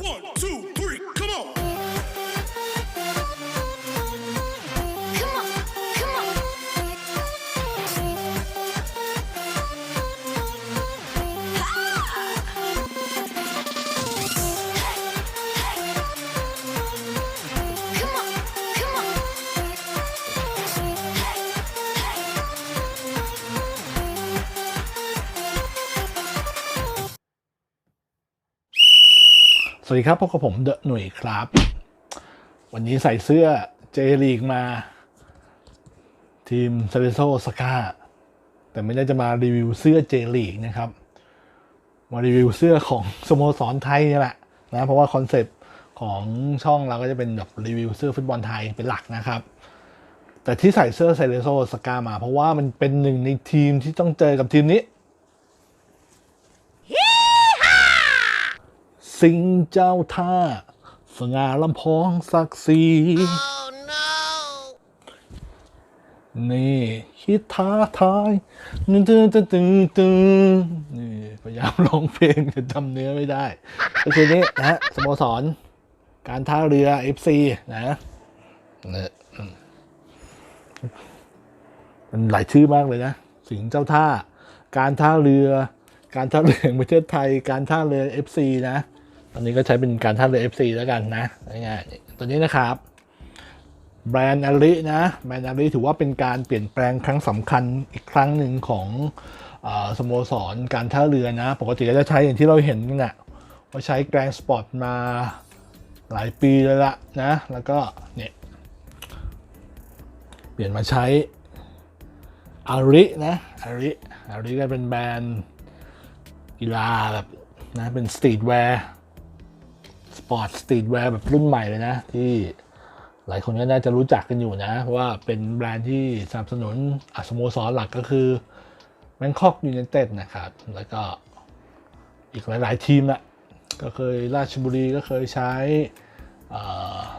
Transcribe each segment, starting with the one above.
One, two, สวัสดีครับพบกับผมเดอะหนุ่ยครับ วันนี้ใส่เสื้อเจลีกมา ทีมเซเลโซสกาแต่ไม่ได้จะมารีวิวเสื้อเจลีกนะครับ มารีวิวเสื้อของสโมสรไทยนี่แหละนะเพราะว่าคอนเซปต์ของช่องเราก็จะเป็นแบบรีวิวเสื้อฟุตบอลไทยเป็นหลักนะครับ แต่ที่ใส่เสื้อเซเลโซสกามา เพราะว่ามันเป็นหนึ่งในทีมที่ต้องเจอกับทีมนี้ สิงห์เจ้าท่า สง่าลำพองศักดิ์ศรี Oh no. นี่คิดท้าทายตึ้งตึ้งตึ้งตึ้งตึ้งนี่พยายามร้องเพลงแต่จำเนื้อไม่ได้ก็คือนี้นะสโมสร การท่าเรือ FC นะเนี่ยอืมมันหลายชื่อมากเลยนะ สิงห์เจ้าท่า การท่าเรือ การท่าเรือแห่งประเทศไทย การท่าเรือ FC นะ ตอนนี้ก็ใช้เป็นการท่าเรือ FC แล้วกันนะง่ายๆตัวนี้นะครับแบรนด์อารินะแบรนด์อาริถือว่าเป็นการเปลี่ยนแปลงครั้งสำคัญอีกครั้งหนึ่งของอสโมสรการท่าเรือนะ ปกติก็จะใช้อย่างที่เราเห็นกันนะว่าใช้แกรนสปอร์ตมาหลายปีเลยละนะ แล้วก็เนี่ยเปลี่ยนมาใช้อารินะอาริอาริก็เป็นแบรนด์กีฬาแบบนะเป็นสตรีทแวร์ ร์ตสตรีทแวร์แบบรุ่นใหม่เลยนะ ที่หลายคนก็น่าจะรู้จักกันอยู่นะ เพราะว่าเป็นแบรนด์ที่สนับสนุนอสโมสรหลักก็คือแมงคอกยู n นเต็ดนะครับ แล้วก็อีกหลาย ๆ ทีมละก็เคยราชบุรีก็เคยใช้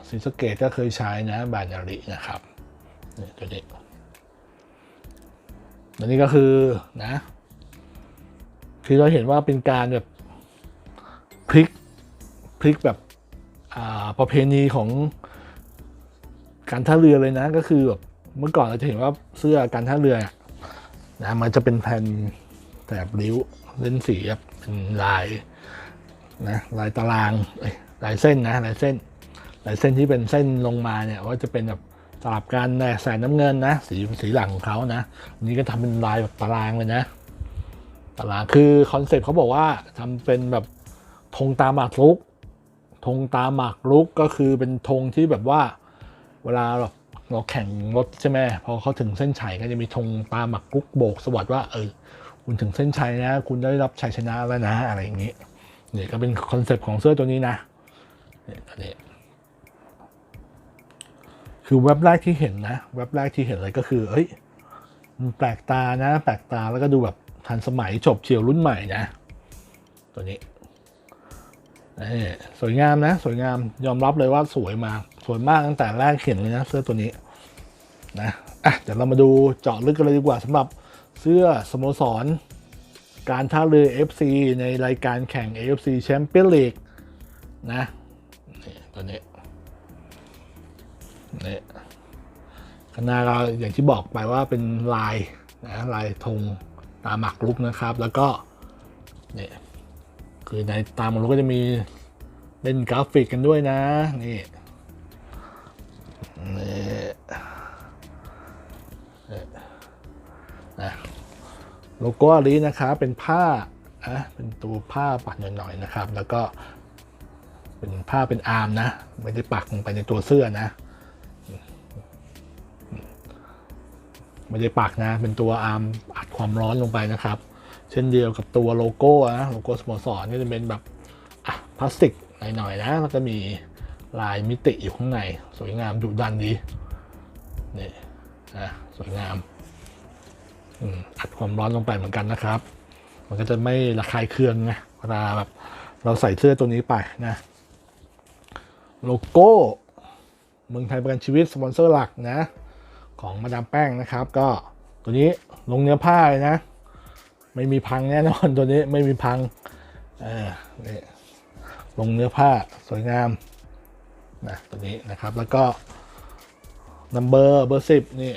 ศรีสะเกดก็เคยใช้นะบรนารินะครับนี่ตัวนี้ตัวนี้ก็คือนะ คือเราเห็นว่าเป็นการแบบพลิกพลิกแบบ ประเพณีของการท่าเรือเลยนะก็คือแบบเมื่อก่อนเราจะเห็นว่าเสื้อการท่าเรือนะมันจะเป็นแผ่นแถบริ้วเส้นสีเป็นลายนะลายตารางลายเส้นนะลายเส้นลายเส้นที่เป็นเส้นลงมาเนี่ยว่าจะเป็นแบบสลับกันนะแสนน้ำเงินนะสีสีหลังของเขานะอันนี้ก็ทำเป็นลายแบบตารางเลยนะตารางคือคอนเซ็ปต์เขาบอกว่าทำเป็นแบบธงตามหมากรุก ธงตาหมากรุกก็คือเป็นธงที่แบบว่า เวลาเราเราแข่งรถใช่ไหมพอเขาถึงเส้นชัยก็จะมีธงตาหมักกุ๊กโบกสวัสดว่าเออคุณถึงเส้นชัยนะ คุณได้รับชัยชนะแล้วนะอะไรอย่างนี้เนี่ยก็เป็นคอนเซปต์ของเสื้อตัวนี้นะเนี่ยอันนี้คือเว็บแรกที่เห็นนะเว็บแรกที่เห็นเลยก็คือเอ้ยมันแปลกตานะ แปลกตาแล้วก็ดูแบบทันสมัยจบเฉียวรุ่นใหม่นะ ตัวนี้ สวยงามนะ สวยงามยอมรับเลยว่าสวยมากสวยมากตั้งแต่แรกเห็นเลยนะ เสื้อตัวนี้นะอะเดี๋ยวเรามาดูเจาะลึกกันเลยดีกว่าสำหรับเสื้อสโมสร การท่าเรือ FC ในรายการแข่ง AFC Champions League นะนี่ตัวนี้นี่ข้างหน้าอย่างที่บอกไปว่าเป็นลายนะลายธงตาหมากรุกนะครับ แล้วก็นี่ คือในตามมันก็จะมีเล่นกราฟิกกันด้วยนะ นี่นี่นะโลโก้อลีนะครับเป็นผ้าอะเป็นตัวผ้าปักหน่อยๆนะครับ แล้วก็เป็นผ้าเป็นอาร์มนะ ไม่ได้ปักลงไปในตัวเสื้อนะ ไม่ได้ปักนะ เป็นตัวอาร์มอัดความร้อนลงไปนะครับ เช่นเดียวกับตัวโลโก้นะโลโก้สโมสรก็จะเป็นแบบอะพลาสติกหน่อยๆนะแล้วก็มีลายมิติอยู่ข้างใน สวยงามดุดันดีนี่นะสวยงามอัดความร้อนลงไปเหมือนกันนะครับ มันก็จะไม่ระคายเคืองไงเวลาแบบเราใส่เสื้อตัวนี้ไปนะ โลโก้เมืองไทยประกันชีวิตสปอนเซอร์หลักนะ ของมาดามแป้งนะครับ ก็ตัวนี้ลงเนื้อผ้าเลยนะ ไม่มีพังแน่นอนตัวนี้ไม่มีพังเออนี่ลงเนื้อผ้าสวยงามนะตัวนี้นะครับแล้วก็นัมเบอร์เบอร์สิบนี่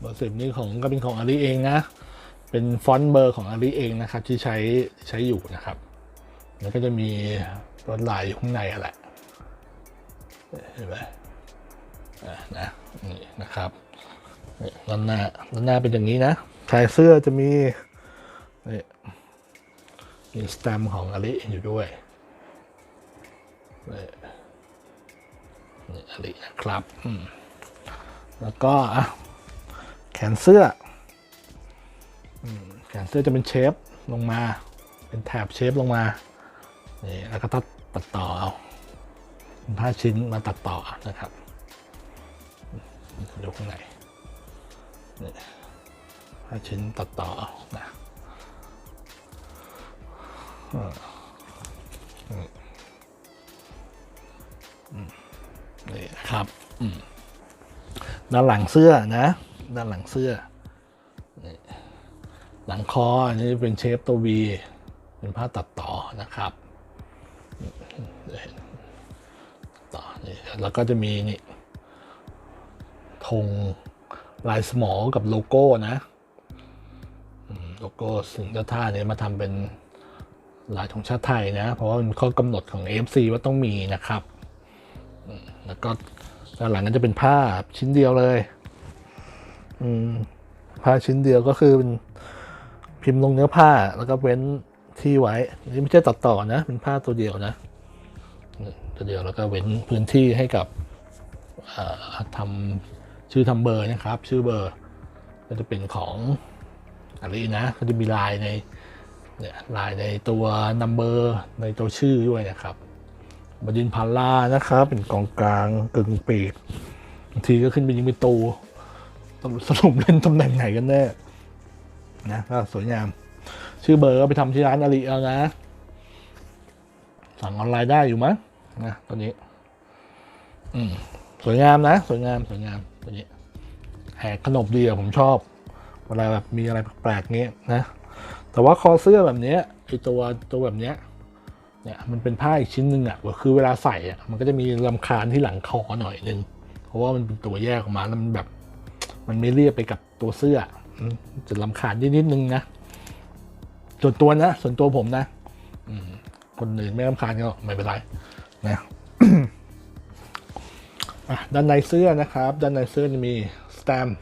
เบอร์สิบนี่ของก็เป็นของอาลีเองนะ เป็นฟอนต์เบอร์ของอาลีเองนะครับ ที่ใช้ใช้อยู่นะครับ แล้วก็จะมีรวดลายอยู่ข้างในแหละเห็นไหมอะนะนี่นะครับนี่ด้านหน้าด้านหน้าเป็นอย่างนี้นะชายเสื้อจะมี นี่มีสแตมของอาลีอยู่ด้วยนี่นี่อาลีนะครับ แล้วก็แขนเสื้อแขนเสื้อจะเป็นเชฟลงมา เป็นแถบเชฟลงมานี่แล้วก็ตัดตัดต่อเอาผ้าชิ้นมาตัดต่อนะครับดูข้างในนี่ผ้าชิ้นตัดต่อนะ นี่ครับด้านหลังเสื้อนะ ด้านหลังเสื้อ หลังคออันนี้เป็นเชฟตัววีเป็นผ้าตัดต่อนะครับต่อนี่แล้วก็จะมีนี่ธงลายสมอกับโลโก้นะ โลโก้สิงเจ้าท่าเนี่ยมาทำเป็น ลายธงชาติไทยนะ เพราะว่าเป็นข้อกำหนดของ AFC ว่าต้องมีนะครับ แล้วก็ด้านหลังก็จะเป็นผ้าชิ้นเดียวเลยผ้าชิ้นเดียวก็คือเป็นพิมพ์ลงเนื้อผ้าแล้วก็เว้นที่ไว้ นี่ไม่ใช่ตัดต่อนะ เป็นผ้าตัวเดียวนะ ตัวเดียวแล้วก็เว้นพื้นที่ให้กับทำชื่อทำเบอร์นะครับ ชื่อเบอร์ ก็จะเป็นของอะไรนะ ก็จะมีลายใน เนี่ยลายในตัวนัมเบอร์ในตัวชื่อด้วยนะครับบดินพารานะครับ เป็นกองกลางกึ่งปีกบางทีก็ขึ้นไปยิงป็นตูสรุปเล่นตำแหน่งไหนกันแน่นะก็สวยงาม ชื่อเบอร์ก็ไปทำที่ร้านอาลีเอานะ สั่งออนไลน์ได้อยู่มั้งนะตัวนี้ อืมสวยงามนะ สวยงามสวยงามตัวนี้แหกขนบดีอะผมชอบเวลาแบบมีอะไรแปลกๆเงี้ยนะ แต่ว่าคอเสื้อแบบนี้ไอตัวตัวแบบเนี้ยเนี่ยมันเป็นผ้าอีกชิ้นหนึ่งอะคือเวลาใส่อะมันก็จะมีลำคาญที่หลังคอหน่อยนึง เพราะว่ามันเป็นตัวแยกออกมาแล้วมันแบบ มันไม่เรียบไปกับตัวเสื้อจะลำคาญนิดๆนึงนะส่วนตัวนะส่วนตัวผมนะอืคนอื่นไม่รำคาญก็ไม่เป็นไรนะด้านในเสื้อนะครับ ด้านในเสื้อจะมีสแตมป์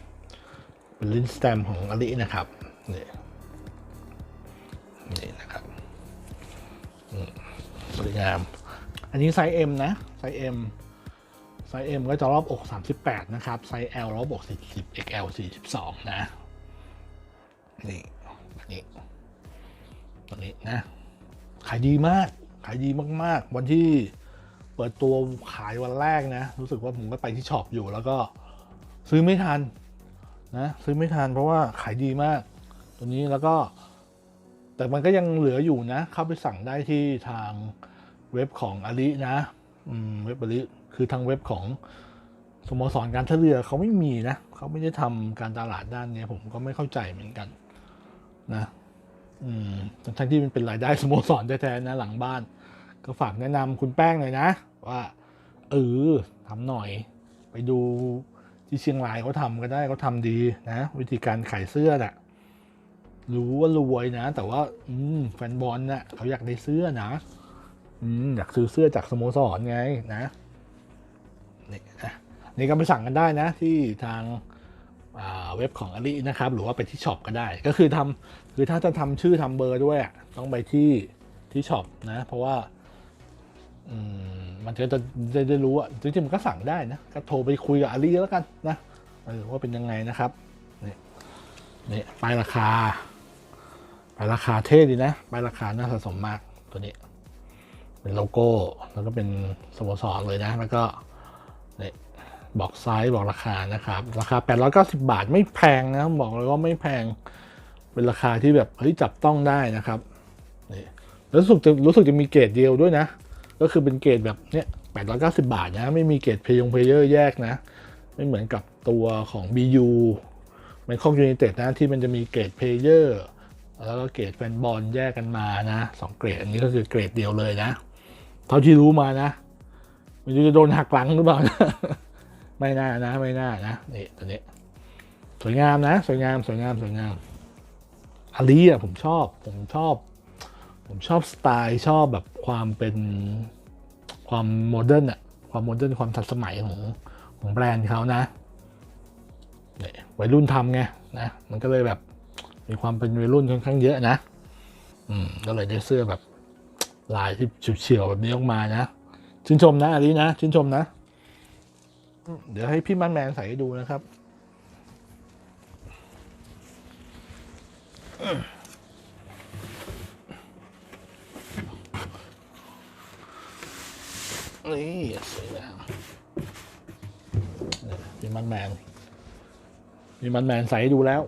เป็นลิ้นสแตมป์ของอลินะครับนี่นี่ วยงาม อันนี้ไซส์ M นะ ไซส์ M ไซส์ M ก็จะรอบอก 38 นะครับ ไซส์ L รอบอก 40 XL 42 นะ นี่อันนี้ตัวนี้นะ ขายดีมาก ขายดีมาก ๆ วันที่เปิดตัวขายวันแรกนะ รู้สึกว่าผมก็ไปที่ช็อปอยู่แล้วก็ซื้อไม่ทันนะซื้อไม่ทันเพราะว่าขายดีมาก ตัวนี้แล้วก็ แต่มันก็ยังเหลืออยู่นะ เข้าไปสั่งได้ที่ทาง เว็บของอาลีนะเว็บอาลีคือทางเว็บของสโมสรการท่าเรือเขาไม่มีนะเขาไม่ได้ทำการตลาดด้านนี้ผมก็ไม่เข้าใจเหมือนกัน นะอืมทั้งที่มันเป็นรายได้สโมสรแท้ๆนะหลังบ้าน ก็ฝากแนะนำคุณแป้งเลยนะ ว่าเออทำหน่อย ไปดูที่เชียงรายเขาทำก็ได้เขาทำดีนะ วิธีการขายเสื้อน่ะรู้ว่ารวยนะ แต่ว่า อืมแฟนบอลน่ะเขาอยากได้เสื้อนะ อยากซื้อเสื้อจากสโมสรไงนะนี่นะนี่ก็ไปสั่งกันได้นะที่ทางเว็บของอลินะครับ หรือว่าไปที่ช็อปก็ได้ ก็คือทำคือถ้าจะทำชื่อทำเบอร์ด้วยอะต้องไปที่ที่ช็อปนะ เพราะว่ามันก็จะจะได้รู้อะจริงๆมันก็สั่งได้นะ ก็โทรไปคุยกับอลิแล้วกันนะออว่าเป็นยังไงนะครับนี่นี่ป้ายราคาป้ายราคาเท่ดีนะป้ายราคาน่าสะสมมากตัวนี้ เป็นโลโก้ แล้วก็เป็นสโมสรเลยนะ แล้วก็นี่บอกไซส์บอกราคานะครับ ราคา 890 บาทไม่แพงนะบอกเลยว่าไม่แพง เป็นราคาที่แบบเฮ้ยจับต้องได้นะครับนี่รู้สึกจะรู้สึกจะมีเกรดเดียวด้วยนะ ก็คือเป็นเกรดแบบเนี้ย890 บาทนะ ไม่มีเกรดเพยงเพเยอร์แยกนะ ไม่เหมือนกับตัวของ BU แมนคองยู n นเต็ดนะที่มันจะมีเกรดเพเยอร์แล้วก็เกรดแฟนบอลแยกกันมานะสองเกรดอันนี้ก็คือเกรดเดียวเลยนะ เท่าที่รู้มานะไมันจะโดนหักหลังหรือเปล่านะไม่น่านะไม่น่านะนี่ตัวนี้สวยงามนะ สวยงามสวยงามสวยงามอาลีอะผมชอบ ผมชอบ ผมชอบสไตล์ชอบแบบความเป็นความโมเดิร์นอะความโมเดิร์นความทันสมัยของของแบรนด์เขานะนี่วัยรุ่นทำไงนะมันก็เลยแบบมีความเป็นวัยรุ่นค่อนข้างเยอะนะ อืมก็เลยได้เสื้อแบบ ลายที่เฉียวๆแบบนี้ออกมานะชื่นชมนะอาลีนะชื่นชมนะ เดี๋ยวให้พี่มันแมนใส่ให้ดูนะครับนี่สวยงามเนี่มีมันแมนมีมันแมนใส่ให้ดูแล้ว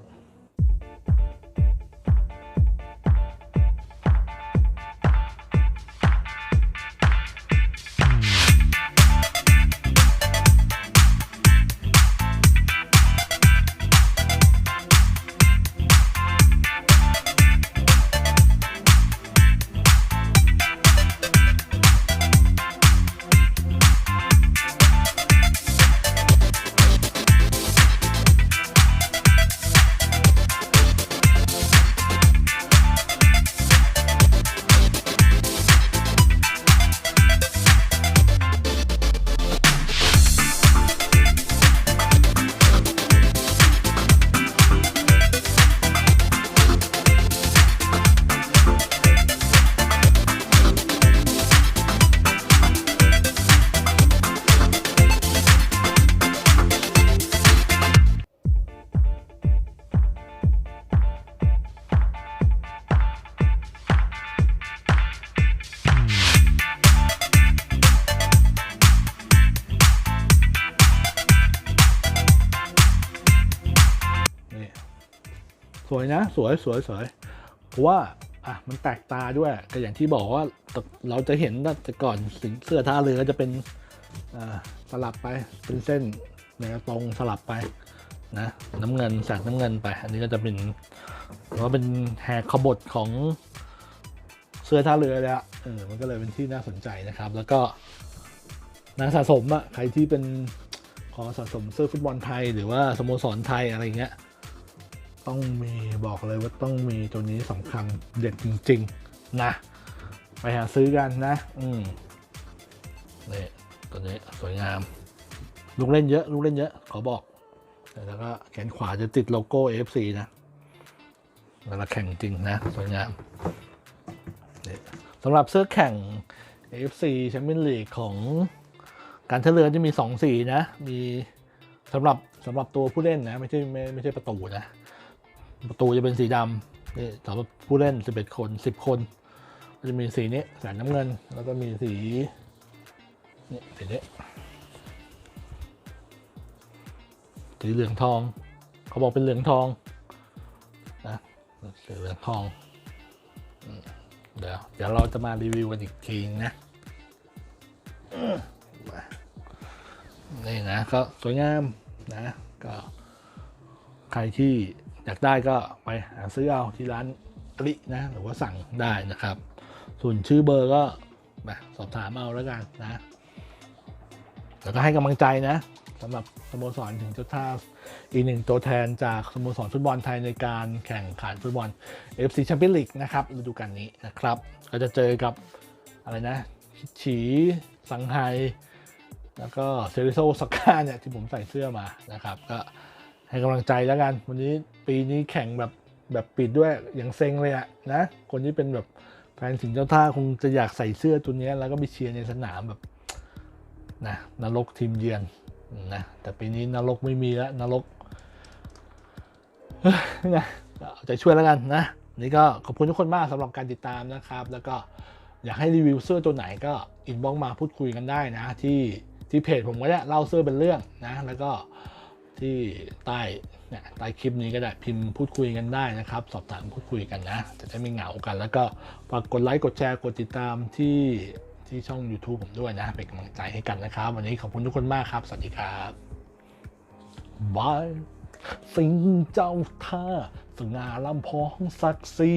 นะ สวยสวยสวยเพราะว่าอะมันแตกตาด้วยก็อย่างที่บอกว่าเราจะเห็นแต่ก่อนสิงเสื้อท่าเรือจะเป็นสลับไปเป็นเส้นแนวตรงสลับไปนะน้ำเงินแสกน้ำเงินไป อันนี้ก็จะเป็นว่าเป็นแหกขบถของเสื้อท่าเรือเลยอะเออมันก็เลยเป็นที่น่าสนใจนะครับ แล้วก็นักสะสมอะใครที่เป็นขอสะสมเสื้อฟุตบอลไทย หรือว่าสโมสรไทยอะไรเงี้ย ต้องมีบอกเลยว่าต้องมีตัวนี้สำคัญเด็ดจริง ๆ นะ ไปหาซื้อกันนะ อืมนี่ตัวนี้สวยงาม ลูกเล่นเยอะ ลูกเล่นเยอะ ขอบอก แล้วก็แขนขวาจะติดโลโก้ AFC นะเวลาแข่งจริงนะ สวยงามนี่สำหรับเสื้อแข่ง AFC แชมเปี้ยนลีกของการท่าเรือจะมีสองสีนะ มีสำหรับสำหรับตัวผู้เล่นนะ ไม่ใช่ไม่ไม่ใช่ประตูนะ ประตูจะเป็นสีดำนี่สำหรับผู้เล่น 11 คน 10 คนก็จะมีสีนี้แสนน้ำเงิน แล้วก็มีสีนี่สีนี้สีเหลืองทอง เขาบอกเป็นเหลืองทองนะสีเหลืองทองเดี๋ยวเดี๋ยวเราจะมารีวิวกันอีกทีนะนี่นะก็สวยงามนะ ก็ใครที่ อยากได้ก็ไปหาซื้อเอาที่ร้านอลินะหรือว่าสั่งได้นะครับ ส่วนชื่อเบอร์ก็มาสอบถามเอาแล้วกันนะแล้วก็ให้กำลังใจนะสำหรับสโมสรถึงเจ้าท่าอีกหนึ่งตัวแทนจากสโมสรฟุตบอลไทยในการแข่งขันฟุตบอล FC แชมเปี้ยนลีกนะครับฤดูกาลนี้นะครับ ก็จะเจอกับอะไรนะฉีสังไฮแล้วก็เซริโซสก้าเนี่ยที่ผมใส่เสื้อมานะครับ ก็ ให้กำลังใจแล้วกัน วันนี้ปีนี้แข่งแบบแบบปิดด้วยอย่างเซ็งเลยอะนะ คนที่เป็นแบบแฟนสิงห์เจ้าท่าคงจะอยากใส่เสื้อตัวนี้แล้วก็ไปเชียร์ในสนามแบบนะนรกทีมเยือนนะแต่ปีนี้นรกไม่มีแล้วนรกเฮ้ยนะเอาใจช่วยแล้วกันนะนี่ก็ขอบคุณทุกคนมากสำหรับการติดตามนะครับ แล้วก็อยากให้รีวิวเสื้อตัวไหนก็อินบ็อกมาพูดคุยกันได้นะ ที่ที่เพจผมก็ได้เล่าเสื้อเป็นเรื่องนะ แล้วก็ ที่ใต้เนี่ยใต้คลิปนี้ก็ได้พิมพ์พูดคุยกันได้นะครับ สอบถามพูดคุยกันนะ จะได้ไม่เหงากัน แล้วก็ฝากกดไลค์กดแชร์กดติดตามที่ที่ช่อง YouTube ผมด้วยนะ เป็นกำลังใจให้กันนะครับ วันนี้ขอบคุณทุกคนมากครับ สวัสดีครับบายสิงเจ้าท่าสง่าลำพองศักดิ์ศรี